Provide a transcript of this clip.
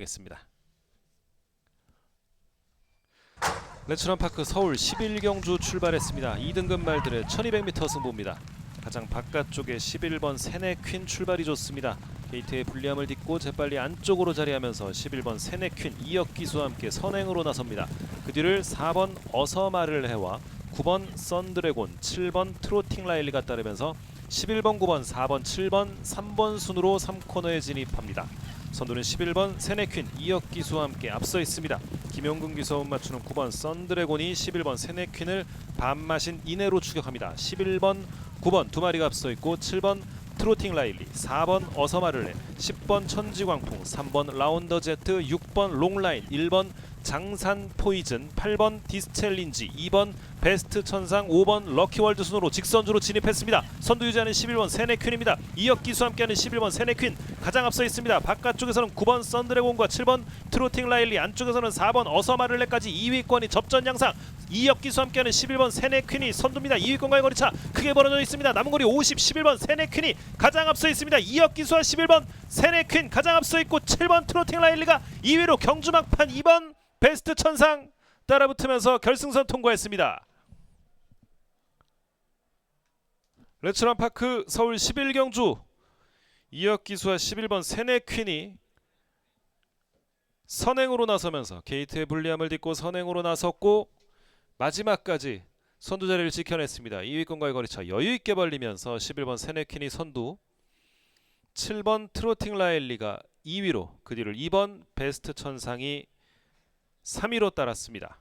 겠습니다. 레츠런파크 서울 11경주 출발했습니다. 2등급 말들의 1200m 승부입니다. 가장 바깥쪽에 11번 세네퀸 출발이 좋습니다. 게이트의 불리함을 딛고 재빨리 안쪽으로 자리하면서 11번 세네퀸 이역 기수와 함께 선행으로 나섭니다. 그 뒤를 4번 어서마를 해와 9번 썬드래곤, 7번 트로팅 라일리가 따르면서 11번, 9번, 4번, 7번, 3번 순으로 3코너에 진입합니다. 선두는 11번 세네퀸 이역 기수와 함께 앞서 있습니다. 김용근 기수와 맞추는 9번 썬드래곤이 11번 세네퀸을 반마신 이내로 추격합니다. 11번, 9번 두 마리가 앞서 있고 7번 트로팅 라일리, 4번 어서마를레, 10번 천지광풍, 3번 라운더 제트, 6번 롱라인, 1번 장산 포이즌, 8번 디스첼린지, 2번 베스트 천상, 5번 럭키월드 순으로 직선주로 진입했습니다. 선두 유지하는 11번 세네퀸입니다. 이역 기수 함께하는 11번 세네퀸 가장 앞서 있습니다. 바깥쪽에서는 9번 썬드래곤과 7번 트로팅 라일리, 안쪽에서는 4번 어서마를레까지 2위권이 접전 양상. 이역 기수 함께하는 11번 세네퀸이 선두입니다. 2위권과의 거리차 크게 벌어져 있습니다. 남은 거리 50, 11번 세네퀸이 가장 앞서 있습니다. 이역 기수와 11번 세네퀸 가장 앞서 있고 7번 트로팅 라일리가 2위로 경주 막판 2번 베스트 천상 따라붙으면서 결승선 통과했습니다. 레츠런 파크 서울 11경주 이역 기수와 11번 세네 퀸이 선행으로 나서면서 게이트의 불리함을 딛고 선행으로 나섰고 마지막까지 선두 자리를 지켜냈습니다. 2위권과의 거리차 여유 있게 벌리면서 11번 세네퀸이 선두 7번 트로팅 라일리가 2위로 그 뒤를 2번 베스트 천상이 3위로 따랐습니다.